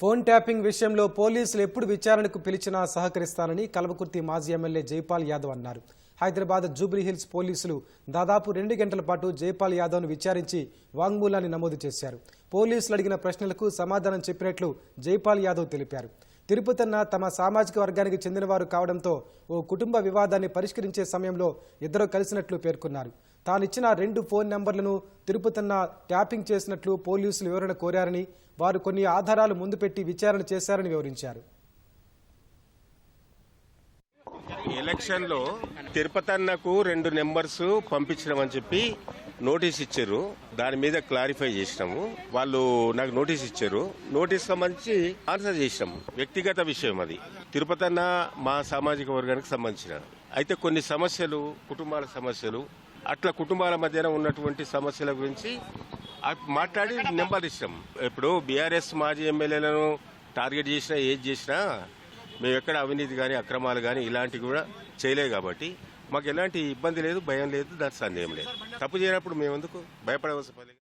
Phone tapping విషయంలో పోలీసులు ఎప్పుడు విచారణకు పిలిచినా సహకరిస్తానని కల్వకుర్తి మాజీ ఎమ్మెల్యే జైపాల్ యాదవ్ అన్నారు. హైదరాబాద్ జూబ్లీహిల్స్ పోలీసులు దాదాపు రెండు గంటల పాటు జైపాల్ యాదవ్ను విచారించి వాంగ్మూలాన్ని నమోదు చేశారు. పోలీసులు అడిగిన ప్రశ్నలకు సమాధానం చెప్పినట్లు జైపాల్ యాదవ్ తెలిపారు. తిరుపతన్న తమ సామాజిక వర్గానికి చెందినవారు కావడంతో ఓ కుటుంబ వివాదాన్ని పరిష్కరించే సమయంలో ఇద్దరు కలిసినట్లు పేర్కొన్నారు. తానిచ్చిన రెండు ఫోన్ నెంబర్లను తిరుపతన్న ట్యాపింగ్ చేసినట్లు పోలీసులు వివరణ కోరారని వారు కొన్ని ఆధారాలు ముందు పెట్టి విచారణ చేశారని వివరించారు. ఎలక్షన్లో తిరుపతన్నకు రెండు నెంబర్స్ పంపించడం చెప్పి నోటీస్ ఇచ్చారు. దాని మీద క్లారిఫై చేసినాము. వాళ్ళు నాకు నోటీస్ ఇచ్చారు. నోటీస్ సంబంధించి ఆన్సర్ చేసినాము వ్యక్తిగత విషయం అది. తిరుపతన్న మా సామాజిక వర్గానికి సంబంధించిన. అయితే కొన్ని సమస్యలు కుటుంబాల సమస్యలు అట్లా కుటుంబాల మధ్యన ఉన్నటువంటి సమస్యల గురించి మాట్లాడి నెంబర్ ఇష్టం ఇప్పుడు బీఆర్ఎస్ మాజీ ఎమ్మెల్యేలను టార్గెట్ చేసినా ఏది చేసినా మేము ఎక్కడ అవినీతి కానీ అక్రమాలు కానీ ఇలాంటివి కూడా చేయలేదు కాబట్టి మాకు ఎలాంటి ఇబ్బంది లేదు భయం లేదు దాని సందేహం లేదు. తప్పు చేయనప్పుడు మేము ఎందుకు భయపడవలసిన పని